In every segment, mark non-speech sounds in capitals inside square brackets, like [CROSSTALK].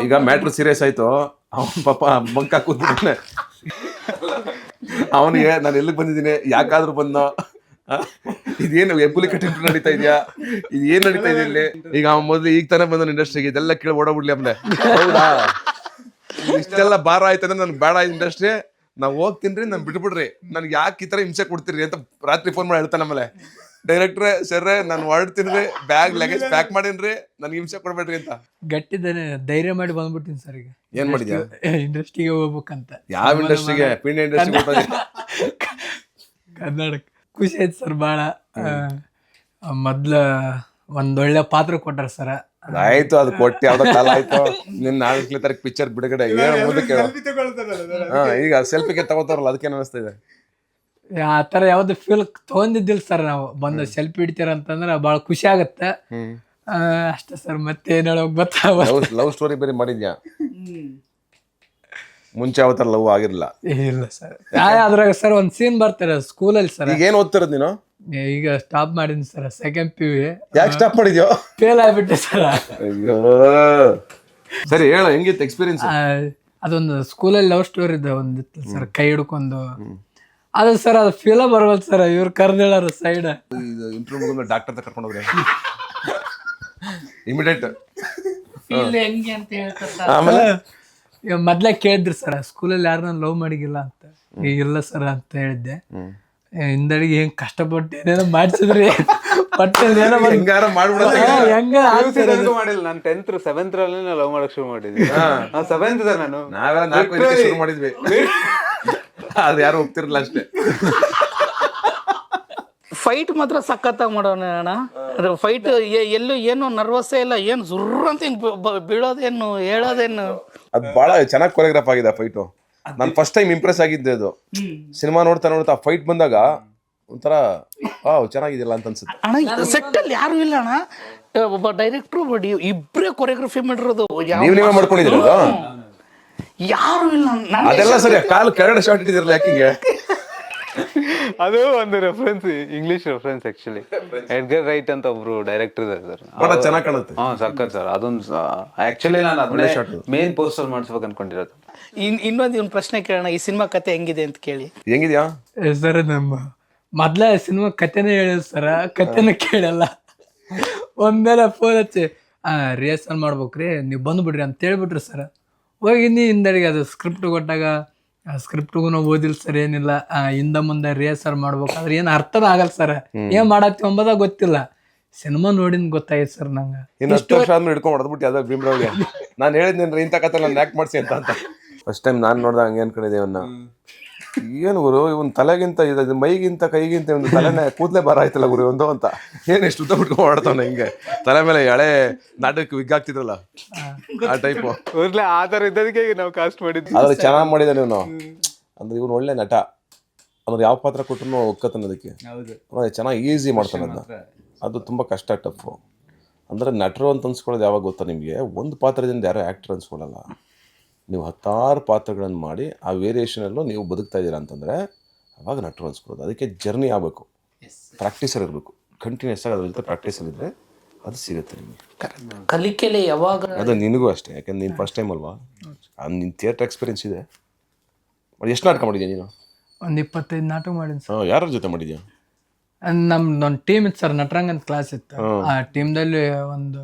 ಈಗ matter serious ಆಯ್ತು. ಅವನ್ ಪಾಪ ಬಂಕ್ ಕೂತಿದ್ದಾನೆ. ಅವನಿಗೆ ನಾನು ಎಲ್ಲಿಗೆ ಬಂದಿದ್ದೀನಿ? ಯಾಕಾದ್ರೂ ಬಂದೋ ಇದೇನು ಎಬ್ಬುಲಿ ಕಟ್ಟಿ ನಡೀತಾ ಇದೆಯಾ? ಇದು ಏನ್ ನಡೀತಾ ಇದೆ ಇಲ್ಲಿ? ಈಗ ಅವನ್ ಮೊದ್ಲು ಈಗ ತಾನೇ ಬಂದ ಇಂಡಸ್ಟ್ರಿಗೆ ಇದೆಲ್ಲ ಕೇಳಿ ಓಡೋಗ್ಬಿಡ್ಲಿ ಅಂದ್ರೆ ಹೌದಾ? ಇಷ್ಟೆಲ್ಲ ಭಾರ ಆಯ್ತಂದ್ರೆ ನನ್ ಬೇಡ ಇಂಡಸ್ಟ್ರಿ ನಾವ್ ಹೋಗ್ತೀನಿ ನಾನು ಬಿಟ್ಬಿಡ್ರಿ. ನನ್ಗೆ ಯಾಕೆ ಈ ತರ ಹಿಂಸೆ ಕೊಡ್ತೀರಿ ಅಂತ ರಾತ್ರಿ ಫೋನ್ ಮಾಡಿ ಹೇಳ್ತಾನೆ ಆಮೇಲೆ. ಡೈರೆಕ್ಟ್ರೆ ಸರ್ ನಾನು ಹೊರಡ್ತೀನಿ ಬ್ಯಾಗ್ ಲಗೇಜ್ ಪ್ಯಾಕ್ ಮಾಡೀನ್ರಿ ನನ್ಗೆ ಹಿಂಸೆ ಕೊಡ್ಬೇಡ್ರಿ ಅಂತ. ಗಟ್ಟಿದ್ದೇನೆ ಧೈರ್ಯ ಮಾಡಿ ಬಂದ್ಬಿಟ್ಟಿನಿ ಸರ್ ಈಗ. ಏನ್ ಮಾಡಿದ್ಯಾ? ಇಂಡಸ್ಟ್ರಿಗೆ [LAUGHS] ಹೋಗ್ಬೇಕಂತ. ಯಾವ ಇಂಡಸ್ಟ್ರಿಗೆ ಪಿಂಡ ಇಂಡಸ್ಟ್ರಿ ಕನ್ನಡ ಖುಷಿ ಆಯ್ತು ಸರ್ ಭಾಳ ಮೊದ್ಲ ಒಂದೊಳ್ಳೆ ಪಾತ್ರ ಕೊಟ್ಟಾರ ಸರ್ ಆಯ್ತು ಅದು ಕೊಟ್ಟಿ ಯಾವ್ದೋ ಕಾಲ ಆಯ್ತು. ನಿನ್ ನಾಲ್ಕನೇ ತಾರೀಕು ಪಿಕ್ಚರ್ ಬಿಡುಗಡೆ. ಏನು ಮುಂದಕ್ಕೆ ಈಗ ಸೆಲ್ಫಿಗೆ ತಗೋತಾರಲ್ಲ ಅದಕ್ಕೆ ಅನಿಸ್ತಾ ಇದೆ? ಆ ಥರ ಯಾವ್ದು ಫೀಲ್ ತೊಗೊಂಡಿದ್ದಿಲ್ಲ ಸರ್ ನಾವು. ಬಂದು ಸೆಲ್ಫಿ ಇಡ್ತೀರ ಅಂತಂದ್ರೆ ಭಾಳ ಖುಷಿ ಆಗತ್ತೆ. ಆ, ಅಷ್ಟೇ ಸರ್ ಮತ್ತೆ ಏನ್ ಹೇಳೋಕ್ ಗೊತ್ತಾ? ಲವ್ ಲವ್ ಸ್ಟೋರಿ ಬೇರೆ ಮಾಡಿದ್ಯಾ? ಮುಂಚೆ ಯಾವತ್ತರ ಲವ್ ಆಗಿರಲಿಲ್ಲ? ಇಲ್ಲ ಸರ್ ಅದ್ರಾಗ ಸರ್ ಒಂದ್ ಸೀನ್ ಬರ್ತಾರೆ ಸ್ಕೂಲಲ್ಲಿ ಸರ್ ಈಗ ಏನ್ ಓದ್ತಿರೋದ್ ನೀನು? ಈಗ ಸ್ಟಾಪ್ ಮಾಡಿನಿ ಸರ್ ಸೆಕೆಂಡ್ ಪಿ ಯು ಯಾಕೆ ಸ್ಟಾಪ್ ಮಾಡಿದ್ಯೋ? ಫೇಲ್ ಆಗ್ಬಿಟ್ಟೆ ಸರ್ ಅಯ್ಯೋ. ಸರಿ ಹೇಳ ಹೆಂಗಿತ್ತು ಎಕ್ಸ್ಪೀರಿಯನ್ಸ್ ಅದೊಂದು ಸ್ಕೂಲಲ್ಲಿ ಲವ್ ಸ್ಟೋರಿ ಇದೆ ಒಂದಿತ್ತು ಸರ್ ಕೈ ಹಿಡ್ಕೊಂಡು. ಅದು ಸರ್ ಅದು ಫೀಲ ಬರವಲ್ ಸರ್ ಇವ್ರು ಕರ್ದೇಳಾರ ಸೈಡ್ ಇದು ಇಂಪ್ರೂವ್ ಮುಗಿದ ಡಾಕ್ಟರ್ ಹತ್ರ ಕರ್ಕೊಂಡು ಹೋಗ್ರೆ. ಇಮಿಡಿಯೇಟ್ ಹೆಂಗೆ ಅಂತ ಹೇಳ್ತಾರೆ ಆಮೇಲೆ? ಮೊದ್ಲೇ ಕೇಳಿದ್ರಿ ಸರ್ ಸ್ಕೂಲಲ್ಲಿ ಯಾರು ನಾನು ಲವ್ ಮಾಡಿಗಿಲ್ಲ ಅಂತ. ಈಗ ಇಲ್ಲ ಸರ್ ಅಂತ ಹೇಳಿದ್ದೆ. ಹಿಂದಡಿಗೆ ಹೆಂಗ್ ಕಷ್ಟಪಟ್ಟು ಏನೇನೋ ಮಾಡ್ಸಿದ್ರಿ. ಬಟ್ ಏನೋ ಒಂದ್- ಹೆಂಗಾರ ಮಾಡ್ಬಿಡೋದು. ಹಾ, ಹೆಂಗ ಆಗ್ತದೆ ಅದು. ಮಾಡಿಲ್ಲ. ನಾನು ಟೆಂತ್ ಸೆವೆಂತ್ ರಲ್ಲಿ ಲವ್ ಮಾಡಕ್ ಶುರು ಮಾಡಿದ್ವಿ. ನಾನು ಸೆವೆಂತ್ ನಾನು. ನಾವೆಲ್ಲ ನಾಲ್ಕು ಶುರು ಮಾಡಿದ್ವಿ. ಅದು ಯಾರು ಹೋಗ್ತಿರ್ಲಿಲ್ಲ ಅಷ್ಟೇ. ಫೈಟ್ ಮಾತ್ರ ಸಖತ್ತಾಗಿ ಮಾಡೋಣ ಅಣ್ಣ. ಫೈಟ್ ಎಲ್ಲೂ ಏನು ನರ್ವಸ್ಸೇ ಇಲ್ಲ ಏನು ಜುರ್ರ್ ಅಂತ ಹಿಂಗ್ ಬೀಳೋದೇನು ಹೇಳೋದೇನು. ಅದು ಬಹಳ ಚೆನ್ನಾಗಿ ಕೊರಿಯೋಗ್ರಾಫ್ ಆಗಿದೆ ಫೈಟು ನಾನು ಫಸ್ಟ್ ಟೈಮ್ ಇಂಪ್ರೆಸ್ ಆಗಿದ್ದೆ ಅದು. ಸಿನಿಮಾ ನೋಡ್ತಾ ನೋಡ್ತಾ ಫೈಟ್ ಬಂದಾಗ ಒಂಥರ ಆ ಚೆನ್ನಾಗಿದೆಯಲ್ಲ ಅಂತ ಅನ್ಸುತ್ತೆ. ಅಣ್ಣ ಸೆಟ್ಟಲ್ಲಿ ಯಾರು ಇಲ್ಲ ಅಣ್ಣ. ಒಬ್ಬ ಡೈರೆಕ್ಟ್ರು ಇಬ್ಬರೇ ಇಬ್ರೇ ಕೊರಿಯೋಗ್ರಫಿ ಮಾಡಿರೋದು. ಯಾವ- ನೀವು ನೀವೇ ಮಾಡ್ಕೊಂಡಿದ್ದೀರ ಅದು? ಯಾರು ಇಲ್ಲ ಅದೆಲ್ಲ ಸರಿ ಕಾಲು ಕರಡ ಶಾರ್ಟ್ ಇಟ್ಟಿದಿರಲ್ಲ ಯಾಕಿಂಗೆ [LAUGHS] ಅದು ಒಂದು reference English reference actually Edgar Wright ಅಂತ ಒಬ್ರು ಡೈರೆಕ್ಟರ್ ಇದಾರೆ ಸರ್. ಬಹಳ ಚೆನ್ನಾಗಿ ಕಾಣುತ್ತೆ. ಹಾ ಸಕ್ಕತ್ ಸರ್. ಅದೊಂದು ಆಕ್ಚುಲಿ ನಾನು ಅದನ್ನೇ ಮೇನ್ ಪೋಸ್ಟರ್ ಮಾಡಿಸ್ಬೇಕು ಅನ್ಕೊಂಡಿರೋದು. ಇನ್ ಇನ್ನೊಂದು ಒಂದು ಪ್ರಶ್ನೆ ಕೇಳೋಣ. ಈ ಸಿನಿಮಾ ಕತೆ ಹೆಂಗಿದೆ ಅಂತ ಕೇಳಿ. ಹೆಂಗಿದ್ಯಾ? ಸರ್ ನಮ್ಮ ಮೊದ್ಲ ಸಿನಿಮಾ ಕತೆನೇ ಹೇಳೋದು ಸರ್. ಕತೆನೇ ಕೇಳಲ್ಲ. ಒಮ್ಮೆಲೆ ಫೋನ್ ಹಚ್ಚಿ ರಿಹರ್ಸಲ್ ಮಾಡ್ಬೇಕ್ರಿ. ನೀವು ಬಂದ್ಬಿಡ್ರಿ ಅಂತ ಹೇಳ್ಬಿಟ್ರಿ ಸರ್. ಹೋಗಿನಿ ಹಿಂದಡಿಗೆ ಅದು ಸ್ಕ್ರಿಪ್ಟ್ ಕೊಟ್ಟಾಗ ಆ ಸ್ಕ್ರಿಪ್ಟ್ಗೂ ಓದಿಲ್ಲ ಸರ್ ಏನಿಲ್ಲ. ಆ, ಹಿಂದ ಮುಂದೆ ರಿಹರ್ಸಲ್ ಮಾಡ್ಬೇಕಾದ್ರೆ ಏನು ಅರ್ಥನ ಆಗಲ್ಲ ಸರ್ ಏನ್ ಮಾಡತ್ತೀವಿ ಒಂಬದ ಗೊತ್ತಿಲ್ಲ. ಸಿನಿಮಾ ನೋಡಿದ್ ಗೊತ್ತಾಯ್ತು ಸರ್ ನಂಗೆ. ಇನ್ನು ಹತ್ತು ವರ್ಷ ಆದ್ಮೇಲೆ ಹಿಡ್ಕೊಂಡು ಹೊಡೆದ್ಬಿಟ್ಟು ಯಾವ್ದೋ ಭೀಮ್ರಾವ್ಗೆ ನಾನು ಹೇಳಿದ್ನೇನ್ರಿ ಇಂಥ ಕತೆ ನಾನು ಯಾಕೆ ಮಾಡಿಸಿ ಅಂತ ಅಂತ. ಫಸ್ಟ್ ಟೈಮ್ ನಾನು ನೋಡ್ದಾಗ ಹಂಗೆ ಅನ್ಕೊಂಡಿದ್ದೆ ಇವನ್ನ. ಏನು ಗುರು ಇವನ್ ತಲೆಗಿಂತ ಇದು ಮೈಗಿಂತ ಕೈಗಿಂತ ಒಂದು ತಲೆನೇ ಕೂದಲೇ ಬರ ಆಯ್ತಲ್ಲ ಗುರು ಒಂದು ಅಂತ. ಏನು ಎಷ್ಟು ಉದ್ದ ಬಿಟ್ಕೊಂಡು ಓಡ್ತಾನೆ ಹಿಂಗೆ? ತಲೆ ಮೇಲೆ ಎಳೆ ನಾಟಕ ವಿಗ್ ಆಗ್ತಿದ್ರಲ್ಲ ಆ ಟೈಪು ಮೊದ್ಲೇ ಆ ಥರ ಇದ್ದದಕ್ಕೆ ನಾವು ಕಾಸ್ಟ್ ಮಾಡಿದ್ವಿ. ಆದ್ರೆ ಚೆನ್ನಾಗಿ ಮಾಡಿದ್ದಾನೆ ಇವನು. ಅಂದ್ರೆ ಇವನು ಒಳ್ಳೆ ನಟ. ಅಂದ್ರೆ ಯಾವ ಪಾತ್ರ ಕೊಟ್ಟರು ಒಕ್ಕತಾನೆ ಅದಕ್ಕೆ. ಅಂದ್ರೆ ಚೆನ್ನಾಗಿ ಈಸಿ ಮಾಡ್ತಾನೆ ಅದನ್ನ ಅದು ತುಂಬ ಕಷ್ಟ ಟಫು ಅಂದ್ರೆ ನಟರು ಅಂತ ಅನ್ಸ್ಕೊಳ್ಳೋದು ಯಾವಾಗ ಗೊತ್ತಾ ನಿಮಗೆ? ಒಂದು ಪಾತ್ರದಿಂದ ಯಾರೋ ಆ್ಯಕ್ಟರ್ ಅನ್ಸ್ಕೊಳ್ಳಲ್ಲ. ನೀವು ಹತ್ತಾರು ಪಾತ್ರಗಳನ್ನು ಮಾಡಿ ಆ ವೇರಿಯೇಷನಲ್ಲೂ ನೀವು ಬದುಕ್ತಾ ಇದ್ದೀರಾ ಅಂತಂದರೆ ಅವಾಗ ನಟರು ಅನ್ಸ್ಕೊಳ್ಳೋದು ಅದಕ್ಕೆ ಜರ್ನಿ ಆಗಬೇಕು. ಪ್ರಾಕ್ಟೀಸರ್ ಇರಬೇಕು. ಕಂಟಿನ್ಯೂಸ್ ಆಗಿ ಅದ್ರ ಜೊತೆ ಪ್ರಾಕ್ಟೀಸಲ್ಲಿದ್ದರೆ ಅದು ಸಿಗುತ್ತೆ ನಿಮಗೆ. ಕಲಿಕೆಲೆ ಯಾವಾಗ ಅದು ನಿನಗೂ ಅಷ್ಟೇ ಯಾಕಂದ್ರೆ ನೀನು ಫಸ್ಟ್ ಟೈಮ್ ಅಲ್ವಾ? ನಿನ್ನ ಥಿಯೇಟರ್ ಎಕ್ಸ್ಪೀರಿಯನ್ಸ್ ಇದೆ. ಎಷ್ಟು ನಾಟಕ ಮಾಡಿದ್ಯಾ ನೀನು? ಒಂದು ಇಪ್ಪತ್ತೈದು ನಾಟಕ ಮಾಡಿದ್ದೆ ಸರ್. ಹಾಂ ಯಾರ ಜೊತೆ ಮಾಡಿದ್ಯಾ? ನಮ್ಮ ಒಂದು ಟೀಮ್ ಇತ್ತು ಸರ್ ನಟರಂಗನ್ ಅಂತ ಕ್ಲಾಸ್ ಇತ್ತು ಆ ಟೀಮ್ದಲ್ಲಿ ಒಂದು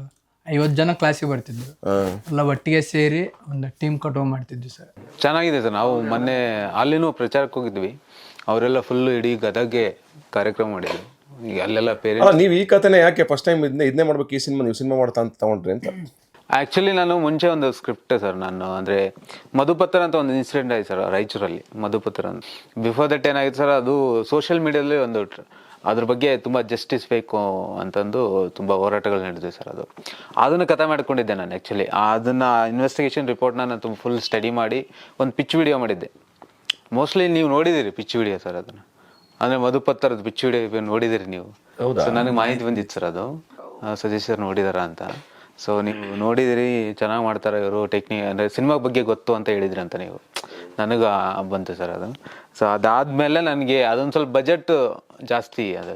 ಐವತ್ತು ಜನ ಕ್ಲಾಸಿಗೆ ಬರ್ತಿದ್ರು. ಹಾಂ. ಎಲ್ಲ ಒಟ್ಟಿಗೆ ಸೇರಿ ಒಂದು ಟೀಮ್ ಕಟ್ ಮಾಡ್ತಿದ್ವಿ ಸರ್ ಚೆನ್ನಾಗಿದೆ ಸರ್ ನಾವು ಮೊನ್ನೆ ಅಲ್ಲಿನೂ ಪ್ರಚಾರಕ್ಕೆ ಹೋಗಿದ್ವಿ. ಅವರೆಲ್ಲ ಫುಲ್ ಇಡೀ ಗದಗ್ಗೆ ಕಾರ್ಯಕ್ರಮ ಮಾಡಿದ್ರು. ಈಗ ಅಲ್ಲೆಲ್ಲ ಪೇರೆಂಟ್ಸ್ ನೀವು ಈ ಕಥೆನೇ ಯಾಕೆ ಫಸ್ಟ್ ಟೈಮ್ ಇದನ್ನೇ ಇದನ್ನೇ ಮಾಡ್ಬೇಕು? ಈ ಸಿನಿಮಾ ನೀವು ಸಿನಿಮಾ ಮಾಡ್ತಾ ಅಂತ ತಗೊಂಡ್ರಿ ಅಂತ. ಆ್ಯಕ್ಚುಲಿ ನಾನು ಮುಂಚೆ ಒಂದು ಸ್ಕ್ರಿಪ್ಟ್ ಸರ್ ನಾನು ಅಂದರೆ ಮಧುಪತ್ರ ಅಂತ ಒಂದು ಇನ್ಸಿಡೆಂಟ್ ಆಯ್ತು ಸರ್ ರಾಯಚೂರಲ್ಲಿ. ಮಧುಪತ್ರ ಅಂತ. ಬಿಫೋರ್ ದಟ್ ಏನಾಗಿತ್ತು ಸರ್ ಅದು ಸೋಷಿಯಲ್ ಮೀಡಿಯಾದಲ್ಲಿ ಒಂದು ಅದ್ರ ಬಗ್ಗೆ ತುಂಬ ಜಸ್ಟಿಸ್ ಬೇಕು ಅಂತಂದು ತುಂಬ ಹೋರಾಟಗಳು ನಡೆದಿದೆ ಸರ್ ಅದು. ಅದನ್ನು ಕಥೆ ಮಾಡ್ಕೊಂಡಿದ್ದೆ ನಾನು ಆ್ಯಕ್ಚುಲಿ ಅದನ್ನು ಇನ್ವೆಸ್ಟಿಗೇಷನ್ ರಿಪೋರ್ಟ್ನ ನಾನು ತುಂಬ ಫುಲ್ ಸ್ಟಡಿ ಮಾಡಿ ಒಂದು ಪಿಚ್ ವಿಡಿಯೋ ಮಾಡಿದ್ದೆ. ಮೋಸ್ಟ್ಲಿ ನೀವು ನೋಡಿದ್ದೀರಿ ಪಿಚ್ ವಿಡಿಯೋ ಸರ್ ಅದನ್ನು. ಅಂದರೆ ಮಧುಪತ್ತರದ ಪಿಚ್ ವಿಡಿಯೋ ನೋಡಿದಿರಿ ನೀವು. ಸೊ ನನಗೆ ಮಾಹಿತಿ ಬಂದಿತ್ತು ಸರ್ ಅದು. ಸಜೆಷನ್ ನೋಡಿದಾರ ಅಂತ. ಸೊ ನೀವು ನೋಡಿದಿರಿ ಚೆನ್ನಾಗಿ ಮಾಡ್ತಾರೆ ಇವರು ಟೆಕ್ನಿಕ್ ಅಂದರೆ ಸಿನಿಮಾ ಬಗ್ಗೆ ಗೊತ್ತು ಅಂತ ಹೇಳಿದ್ರಿ ಅಂತ ನೀವು. ನನಗೆ ಬಂತು ಸರ್ ಅದು. ಸೊ ಅದಾದಮೇಲೆ ನನಗೆ ಅದೊಂದು ಸ್ವಲ್ಪ ಬಜೆಟ್ ಜಾಸ್ತಿ ಅದು.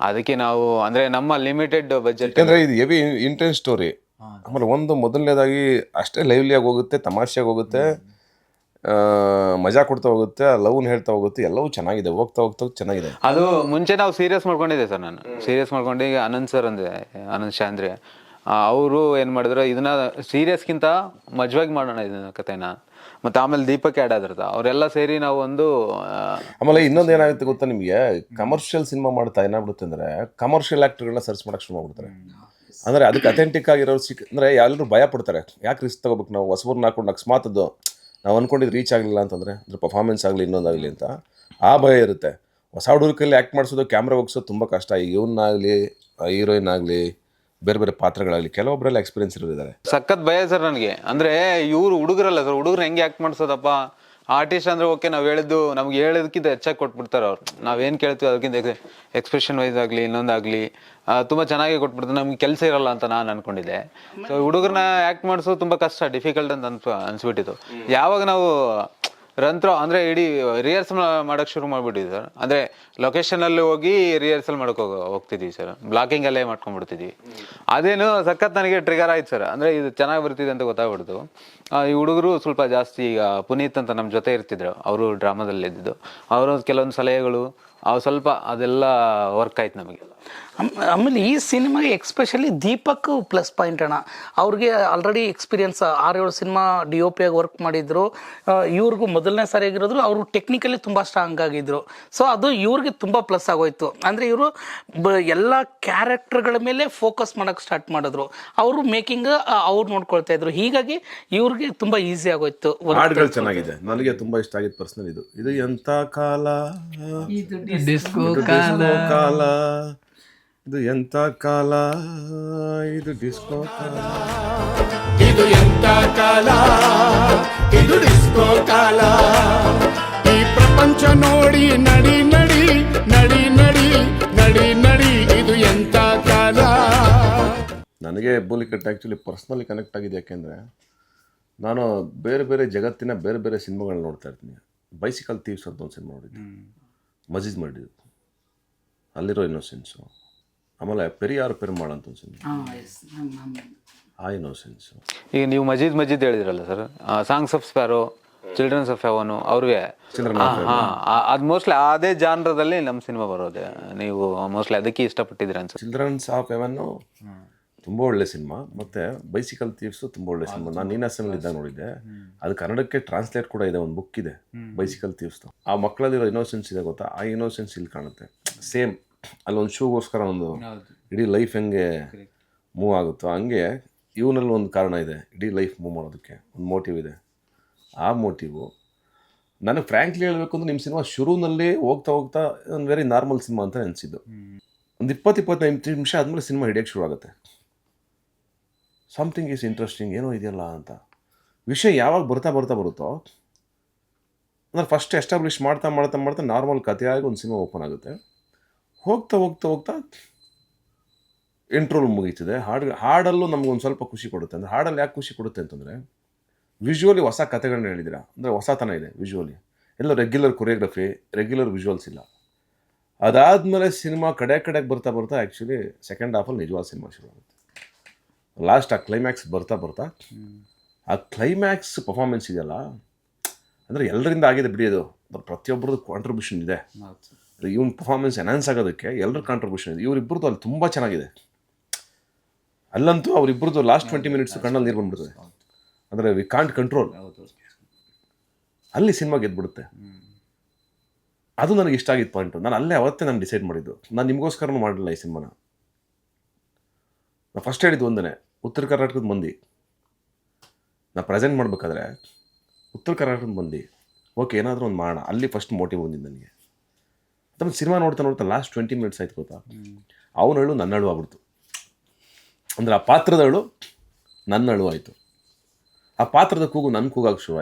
ಅದಕ್ಕೆ ನಾವು ಅಂದರೆ ನಮ್ಮ ಲಿಮಿಟೆಡ್ ಬಜೆಟ್ ಅಂದರೆ ಇದು ಹೆವಿ ಇಂಟೆನ್ಸ್ ಸ್ಟೋರಿ ಆಮೇಲೆ ಒಂದು ಮೊದಲನೇದಾಗಿ ಅಷ್ಟೇ ಲೈವ್ಲಿಯಾಗಿ ಹೋಗುತ್ತೆ ತಮಾಷೆಯಾಗಿ ಹೋಗುತ್ತೆ ಆ, ಮಜಾ ಕೊಡ್ತಾ ಹೋಗುತ್ತೆ ಲವ್ನ ಹೇಳ್ತಾ ಹೋಗುತ್ತೆ ಎಲ್ಲವೂ ಚೆನ್ನಾಗಿದೆ ಹೋಗ್ತಾ ಹೋಗ್ತಾ ಚೆನ್ನಾಗಿದೆ. ಅದು ಮುಂಚೆ ನಾವು ಸೀರಿಯಸ್ ಮಾಡ್ಕೊಂಡಿದ್ದೆ ಸರ್ ನಾನು. ಸೀರಿಯಸ್ ಮಾಡ್ಕೊಂಡು ಈಗ ಅನಂತ್ ಸರ್ ಅಂದರೆ ಅನಂತ್ ಶಾಂದ್ರೆ ಅವರು ಏನು ಮಾಡಿದ್ರು, ಇದನ್ನ ಸೀರಿಯಸ್ಗಿಂತ ಮಜವಾಗಿ ಮಾಡೋಣ ಇದನ್ನ ಕಥೆನ. ಮತ್ತೆ ಆಮೇಲೆ ದೀಪಕ್ ಆ್ಯಡ್ ಆದ್ರದ. ಅವರೆಲ್ಲ ಸೇರಿ ನಾವು ಒಂದು ಆಮೇಲೆ ಇನ್ನೊಂದು ಏನಾಗುತ್ತೆ ಗೊತ್ತಾ ನಿಮಗೆ? ಕಮರ್ಷಿಯಲ್ ಸಿನಿಮಾ ಮಾಡ್ತಾ ಏನಾಗ್ಬಿಡುತ್ತೆ ಅಂದ್ರೆ ಕಮರ್ಷಿಯಲ್ ಆಕ್ಟರ್ಗಳನ್ನ ಸರ್ಚ್ ಮಾಡೋಕೆ ಶುರು ಮಾಡ್ಬಿಡ್ತಾರೆ. ಅಂದ್ರೆ ಅದಕ್ಕೆ ಅಥೆಂಟಿಕ್ ಆಗಿರೋರು ಸಿಕ್ ಅಂದ್ರೆ ಎಲ್ಲರೂ ಭಯ ಪಡ್ತಾರೆ. ಯಾಕೆ ರಿಸ್ಕ್ ತಗೋಬೇಕು ನಾವು? ಹೊಸಬರ್ನ ಹಾಕೊಂಡು ಅಕಸ್ಮಾತ್ ಅದು ನಾವು ಅಂದ್ಕೊಂಡಿದ್ದು ರೀಚ್ ಆಗಲಿಲ್ಲ ಅಂತಂದ್ರೆ ಅಂದ್ರೆ ಪರ್ಫಾರ್ಮೆನ್ಸ್ ಆಗಲಿ ಇನ್ನೊಂದಾಗಲಿ ಅಂತ ಆ ಭಯ ಇರುತ್ತೆ. ಹೊಸ ಹುಡುಗಲ್ಲಿ ಕೈಲಿ ಆ್ಯಕ್ಟ್ ಮಾಡಿಸೋದು ಕ್ಯಾಮ್ರಾ ಹೋಗ್ಸೋದು ತುಂಬ ಕಷ್ಟ. ಇವನ್ನಾಗಲಿ ಹೀರೋಯಿನ್ ಆಗಲಿ ಬೇರೆ ಬೇರೆ ಪಾತ್ರಗಳಲ್ಲಿ ಕೆಲವೊಬ್ಬರಲ್ಲಿ ಎಕ್ಸ್ಪೀರಿಯನ್ಸ್ ಇರೋರಿದ್ದಾರೆ. ಸಖತ್ ಭಯ ಸರ್ ನನಗೆ. ಅಂದ್ರೆ ಇವರು ಹುಡುಗರಲ್ಲ ಸರ್ ಹುಡುಗರು ಹೆಂಗೆ ಆಕ್ಟ್ ಮಾಡ್ಸೋದಪ್ಪ? ಆರ್ಟಿಸ್ಟ್ ಅಂದ್ರೆ ಓಕೆ ನಾವು ಹೇಳಿದ್ದು ನಮ್ಗೆ ಹೇಳೋದಕ್ಕಿಂತ ಹೆಚ್ಚಾಗಿ ಕೊಟ್ಬಿಡ್ತಾರೆ ಅವ್ರು. ನಾವೇನು ಕೇಳ್ತೀವಿ ಅದಕ್ಕಿಂತ ಎಕ್ಸ್ಪ್ರೆಷನ್ ವೈಸ್ ಆಗಲಿ ಇನ್ನೊಂದಾಗಲಿ ತುಂಬ ಚೆನ್ನಾಗಿ ಕೊಟ್ಬಿಡ್ತಾರೆ. ನಮ್ಗೆ ಕೆಲಸ ಇರಲ್ಲ ಅಂತ ನಾನು ಅಂದ್ಕೊಂಡಿದ್ದೆ ಸೊ ಹುಡುಗರನ್ನ ಆ್ಯಕ್ಟ್ ಮಾಡಿಸೋದು ತುಂಬ ಕಷ್ಟ ಡಿಫಿಕಲ್ಟ್ ಅಂತ ಅನ್ಸ್ ಅನ್ಸ್ಬಿಟ್ಟಿತ್ತು. ಯಾವಾಗ ನಾವು ರಂತ್ರ ಅಂದ್ರೆ ಇಡೀ ರಿಹರ್ಸಲ್ ಮಾಡಕ್ ಶುರು ಮಾಡಿಬಿಟ್ಟಿದ್ವಿ ಸರ್. ಅಂದ್ರೆ ಲೊಕೇಶನ್ ಅಲ್ಲಿ ಹೋಗಿ ರಿಹರ್ಸಲ್ ಮಾಡಕ್ ಹೋಗ ಹೋಗ್ತಿದ್ವಿ ಸರ್. ಬ್ಲಾಕಿಂಗ್ ಅಲ್ಲೇ ಮಾಡ್ಕೊಂಡ್ಬಿಡ್ತಿದ್ವಿ. ಅದೇನು ಸಖತ್ ನನಗೆ ಟ್ರಿಗರ್ ಆಯ್ತು ಸರ್. ಅಂದ್ರೆ ಇದು ಚೆನ್ನಾಗಿ ಬರ್ತಿದೆ ಅಂತ ಗೊತ್ತಾಗ್ಬಿಡ್ತು. ಈ ಹುಡುಗರು ಸ್ವಲ್ಪ ಜಾಸ್ತಿ ಈಗ ಪುನೀತ್ ಅಂತ ನಮ್ಮ ಜೊತೆ ಇರ್ತಿದ್ರು. ಅವರು ಡ್ರಾಮಾದಲ್ಲಿ ಇದ್ದಿದ್ದು ಅವರು ಕೆಲವೊಂದು ಸಲಹೆಗಳು ಅವು ಸ್ವಲ್ಪ ಅದೆಲ್ಲ ವರ್ಕ್ ಆಯ್ತು ನಮಗೆ. ಆಮ್- ಆಮೇಲೆ ಈ ಸಿನಿಮಾಗೆ ಎಕ್ಸ್ಪೆಷಲಿ ದೀಪಕ್ ಪ್ಲಸ್ ಪಾಯಿಂಟ್ ಅಣ್ಣ. ಅವ್ರಿಗೆ ಆಲ್ರೆಡಿ ಎಕ್ಸ್ಪೀರಿಯನ್ಸ್ ಆರೇಳು ಸಿನಿಮಾ ಡಿ ಒ ಪಿ ಆಗಿ ವರ್ಕ್ ಮಾಡಿದ್ರು. ಇವ್ರಿಗೂ ಮೊದಲನೇ ಸಾರಿ ಆಗಿರೋದ್ರು ಅವರು ಟೆಕ್ನಿಕಲಿ ತುಂಬ ಸ್ಟ್ರಾಂಗ್ ಆಗಿದ್ರು. ಸೊ ಅದು ಇವ್ರಿಗೆ ತುಂಬ ಪ್ಲಸ್ ಆಗೋಯ್ತು. ಅಂದರೆ ಇವರು ಬ ಎಲ್ಲ ಕ್ಯಾರೆಕ್ಟರ್ಗಳ ಮೇಲೆ ಫೋಕಸ್ ಮಾಡೋಕ್ಕೆ ಸ್ಟಾರ್ಟ್ ಮಾಡಿದ್ರು. ಅವರು ಮೇಕಿಂಗ್ ಅವ್ರು ನೋಡ್ಕೊಳ್ತಾ ಇದ್ರು. ಹೀಗಾಗಿ ಇವ್ರಿಗೆ ತುಂಬ ಈಸಿ ಆಗೋಯ್ತು. ಹಾಡುಗಳು ಚೆನ್ನಾಗಿದೆ. ನನಗೆ ತುಂಬಾ ಇಷ್ಟ ಆಗಿದ್ದು ಪರ್ಸನಲ್ ಇದು. ಇದು ಎಂತ ಕಾಲ? ಡಿಸ್ಕೋ ಕಾಲ ಡಿಸ್ಕೋ ಕಾಲ ಇದು ಎಂತ ಕಾಲ? ಇದು ಡಿಸ್ಕೋ ಕಾಲ ಇದು ಎಂತ ಕಾಲ? ಇದು ಡಿಸ್ಕೋ ಕಾಲ ಈ ಪ್ರಪಂಚ ನೋಡಿ ನಡಿ ನಡಿ ನಡಿ ನಡಿ ನಡಿ ನಡಿ ಇದು ಎಂತ ಕಾಲ? ನನಗೆ ಬೋಲಿಕಟ್ ಆ್ಯಕ್ಚುಲಿ ಪರ್ಸ್ನಲಿ ಕನೆಕ್ಟ್ ಆಗಿದೆ ಯಾಕೆಂದರೆ ನಾನು ಬೇರೆ ಬೇರೆ ಜಗತ್ತಿನ ಬೇರೆ ಬೇರೆ ಸಿನಿಮಾಗಳನ್ನ ನೋಡ್ತಾ ಇರ್ತೀನಿ. ಬೈಸಿಕಲ್ ಥೀವ್ಸ್ ಅಂತ ಒಂದು ಸಿನಿಮಾ ನೋಡಿದ್ದೆ. ಮಜೀದ್ ಮಾಡಿದ್ದು. ಅಲ್ಲಿರೋ ಇನ್ನೋಸೆನ್ಸು ಆಮೇಲೆ ಪೆರಿಯಾರ್ ಪೆರುಮಾಳ್ ಅಂತ ಒಂದು ಸಿನಿಮಾ ಆ ಇನ್ನೋಸೆನ್ಸು ಈಗ ನೀವು ಮಜೀದ್ ಮಜೀದ್ ಹೇಳಿದ್ರಲ್ಲ sir songs of sparrow children's of heaven ಅವ್ರಿಗೆ. ಅದು ಮೋಸ್ಟ್ಲಿ ಅದೇ ಜಾನ್ರದಲ್ಲಿ ನಮ್ಮ ಸಿನಿಮಾ ಬರೋದೆ. ನೀವು ಮೋಸ್ಟ್ಲಿ ಅದಕ್ಕೆ ಇಷ್ಟಪಟ್ಟಿದ್ದೀರ ಅನ್ಸುತ್ತೆ. ಚಿಲ್ಡ್ರನ್ಸ್ ಆಫ್ ಎವನ್ನು ತುಂಬ ಒಳ್ಳೆ ಸಿನಿಮಾ. ಮತ್ತು ಬೈಸಿಕಲ್ ಥೀವ್ಸು ತುಂಬ ಒಳ್ಳೆ ಸಿನಿಮಾ. ನಾನು ನೀನಾಸಮಲ್ಲಿ ಇದ್ದಾಗ ನೋಡಿದ್ದೆ. ಅದು ಕನ್ನಡಕ್ಕೆ ಟ್ರಾನ್ಸ್ಲೇಟ್ ಕೂಡ ಇದೆ ಒಂದು ಬುಕ್ ಇದೆ. ಬೈಸಿಕಲ್ ಥೀವ್ಸ್ದು ಆ ಮಕ್ಕಳಲ್ಲಿರೋ ಇನ್ನೋಸೆನ್ಸ್ ಇದೆ ಗೊತ್ತಾ? ಆ ಇನ್ನೋಸೆನ್ಸ್ ಇಲ್ಲಿ ಕಾಣುತ್ತೆ. ಸೇಮ್ ಅಲ್ಲೊಂದು ಒಂದು ಶೂಗೋಸ್ಕರ ಒಂದು ಇಡೀ ಲೈಫ್ ಹೆಂಗೆ ಮೂವ್ ಆಗುತ್ತೋ ಹಂಗೆ ಇವನಲ್ಲಿ ಒಂದು ಕಾರಣ ಇದೆ. ಇಡೀ ಲೈಫ್ ಮೂವ್ ಮಾಡೋದಕ್ಕೆ. ಒಂದು ಮೋಟಿವ್ ಇದೆ. ಆ ಮೋಟಿವು ನನಗೆ ಫ್ರ್ಯಾಂಕ್ಲಿ ಹೇಳಬೇಕು ಅಂದ್ರೆ ನಿಮ್ಮ ಸಿನಿಮಾ ಶುರುನಲ್ಲಿ ಹೋಗ್ತಾ ಹೋಗ್ತಾ ಒಂದು ವೆರಿ ನಾರ್ಮಲ್ ಸಿನಿಮಾ ಅಂತ ಅನಿಸಿದ್ದು ಒಂದು ಇಪ್ಪತ್ತು ಇಪ್ಪತ್ತೈದು ನಿಮಿಷ ಆದಮೇಲೆ ಸಿನಿಮಾ ಹಿಡಿಯೋಕ್ಕೆ ಶುರು ಆಗುತ್ತೆ ಸಮಥಿಂಗ್ ಈಸ್ ಇಂಟ್ರೆಸ್ಟಿಂಗ್ ಏನೋ ಇದೆಯಲ್ಲ ಅಂತ. ವಿಷಯ ಯಾವಾಗ ಬರ್ತಾ ಬರ್ತಾ ಬರುತ್ತೋ, ಅಂದರೆ ಫಸ್ಟ್ ಎಸ್ಟಾಬ್ಲಿಷ್ ಮಾಡ್ತಾ ಮಾಡ್ತಾ ಮಾಡ್ತಾ ನಾರ್ಮಲ್ ಕಥೆಯಾಗಿ ಒಂದು ಸಿನಿಮಾ ಓಪನ್ ಆಗುತ್ತೆ. ಹೋಗ್ತಾ ಹೋಗ್ತಾ ಹೋಗ್ತಾ ಇಂಟ್ರೋಲ್ ಮುಗೀತದೆ. ಹಾಡು, ಹಾಡಲ್ಲೂ ಒಂದು ಸ್ವಲ್ಪ ಖುಷಿ ಕೊಡುತ್ತೆ. ಅಂದರೆ ಹಾಡಲ್ಲಿ ಯಾಕೆ ಖುಷಿ ಕೊಡುತ್ತೆ ಅಂತಂದರೆ ವಿಜುವಲಿ ಹೊಸ ಕಥೆಗಳನ್ನ ಹೇಳಿದಿರ ಅಂದರೆ ಹೊಸತನ ಇದೆ ವಿಜುವಲಿ ಎಲ್ಲ ರೆಗ್ಯುಲರ್ ಕೊರಿಯೋಗ್ರಫಿ ರೆಗ್ಯುಲರ್ ವಿಜುವಲ್ಸ್ ಇಲ್ಲ. ಅದಾದಮೇಲೆ ಸಿನಿಮಾ ಕಡೆ ಕಡೆಗೆ ಬರ್ತಾ ಬರ್ತಾ ಆ್ಯಕ್ಚುಲಿ ಸೆಕೆಂಡ್ ಹಾಫಲ್ಲಿ ನಿಜವಾದ ಸಿನಿಮಾ ಶುರು ಆಗುತ್ತೆ ಲಾಸ್ಟ್ ಆ ಕ್ಲೈಮ್ಯಾಕ್ಸ್ ಬರ್ತಾ ಬರ್ತಾ ಆ ಕ್ಲೈಮ್ಯಾಕ್ಸ್ ಪರ್ಫಾರ್ಮೆನ್ಸ್ ಇದೆಯಲ್ಲ? ಅಂದರೆ ಎಲ್ಲರಿಂದ ಆಗಿದೆ ಬಿಡಿ ಅದು. ಪ್ರತಿಯೊಬ್ಬರದ್ದು ಕಾಂಟ್ರಿಬ್ಯೂಷನ್ ಇದೆ. ಇವನ್ ಪರ್ಫಾರ್ಮೆನ್ಸ್ ಎನ್ಹಾನ್ಸ್ ಆಗೋದಕ್ಕೆ ಎಲ್ಲರ ಕಾಂಟ್ರಿಬ್ಯೂಷನ್ ಇದೆ. ಇವರಿಬ್ಬರದ್ದು ಅಲ್ಲಿ ತುಂಬ ಚೆನ್ನಾಗಿದೆ. ಅಲ್ಲಂತೂ ಅವರಿಬ್ಬರದ್ದು ಲಾಸ್ಟ್ ಟ್ವೆಂಟಿ ಮಿನಿಟ್ಸ್ ಕಣ್ಣಲ್ಲಿ ನೀರು ಬಂದ್ಬಿಡ್ತದೆ ಅಂದರೆ ವಿ ಕಾಂಟ್ ಕಂಟ್ರೋಲ್ ಅಲ್ಲಿ ಸಿನಿಮಾ ಗೆದ್ಬಿಡುತ್ತೆ. ಅದು ನನಗೆ ಇಷ್ಟ ಆಗಿತ್ತು ಪಾಯಿಂಟು ನಾನು ಅಲ್ಲೇ ಅವತ್ತೇ ನಾನು ಡಿಸೈಡ್ ಮಾಡಿದ್ದು. ನಾನು ನಿಮಗೋಸ್ಕರನೂ ಮಾಡಲಿಲ್ಲ ಈ ಸಿನಿಮಾನ ನಾನು ಫಸ್ಟ್ ಹೇಳಿದ್ದು ಒಂದೇ ಉತ್ತರ ಕರ್ನಾಟಕದ ಮಂದಿ. ನಾ ಪ್ರೆಸೆಂಟ್ ಮಾಡಬೇಕಾದ್ರೆ ಉತ್ತರ ಕರ್ನಾಟಕದ ಮಂದಿ. ಓಕೆ ಏನಾದರೂ ಒಂದು ಮಾಡೋಣ. ಅಲ್ಲಿ ಫಸ್ಟ್ ಮೋಟಿವ್ ಬಂದಿದ್ದು ನನಗೆ. ತಮ್ಮ ಸಿನಿಮಾ ನೋಡ್ತಾ ನೋಡ್ತಾ ಲಾಸ್ಟ್ ಟ್ವೆಂಟಿ ಮಿನಿಟ್ಸ್ ಆಯ್ತು ಗೊತ್ತಾ? ಅವನ ಅಳು ನನ್ನ ಅಳು ಆಗ್ಬಿಡ್ತು. ಅಂದರೆ ಆ ಪಾತ್ರದ ಅಳು ನನ್ನ ಅಳು ಆಯಿತು. ಆ ಪಾತ್ರದ ಕೂಗು ನನ್ನ ಕೂಗಾಗ ಶುರು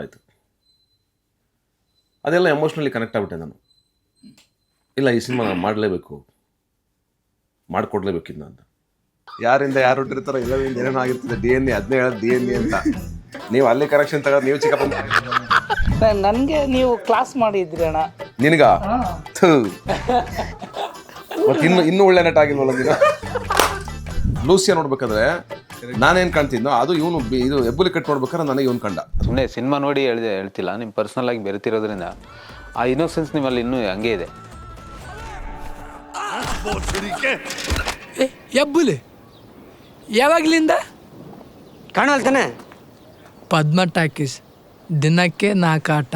ಅದೆಲ್ಲ ಎಮೋಷ್ನಲಿ ಕನೆಕ್ಟ್ ಆಗ್ಬಿಟ್ಟೆ ನಾನು. ಇಲ್ಲ, ಈ ಸಿನಿಮಾ ಮಾಡಲೇಬೇಕು. ಮಾಡಿಕೊಡ್ಲೇಬೇಕಿದ್ನ ಅಂತ ಯಾರಿಂದ ಯಾರು ಹುಟ್ಟಿರ್ತಾರೋ ಎಲ್ಲರಿಂದ ಏನೇನೋ ಆಗಿರ್ತದೆ. ಡಿ ಎನ್ ಎ ಅದನ್ನೇ ಹೇಳೋದು ಡಿ ಎನ್ ಎ ಅಂತ. ನೀವು ಅಲ್ಲಿ ಕರೆಕ್ಷನ್ ತಗೋದು ನೀವು ಚಿಕ್ಕಪ್ಪ ನನಗೆ ನೀವು ಕ್ಲಾಸ್ ಮಾಡಿದ್ರಿ ಅಣ್ಣ. ನಿನಗ? ಥು. ಮತ್ತೆ ಇನ್ನು ಇನ್ನೂ ಒಳ್ಳೆ ನಟ ಆಗಿಲ್ವಲ್ಲ ನೀನು? ಲೂಸಿಯಾ ನೋಡ್ಬೇಕಾದ್ರೆ ನಾನೇನ್ ಕಾಣ್ತಿದ್ನೋ ಅದು ಇವನು ಇದು ಎಬ್ಬುಲಿ ಕಟ್ ಮಾಡ್ಬೇಕಾದ್ರೆ ನನಗೆ ಇವನು ಕಂಡ. ಸುಮ್ಮನೆ ಸಿನಿಮಾ ನೋಡಿ ಹೇಳಿದೆ ಹೇಳ್ತಿಲ್ಲ. ನಿಮ್ಮ ಪರ್ಸ್ನಲ್ ಆಗಿ ಬೆರೆತಿರೋದ್ರಿಂದ ಆ ಇನ್ನೋಸೆನ್ಸ್ ನಿಮ್ಮಲ್ಲಿ ಇನ್ನೂ ಹಂಗೆ ಇದೆ. ಏ ಎಬ್ಬುಲಿ ಯಾವಾಗ್ಲಿಂದ? ಕಾಣಲ್ತಾನೆ ಪದ್ಮ ಟಾಕೀಸ್ ದಿನಕ್ಕೆ ನಾಲ್ಕು ಆಟ.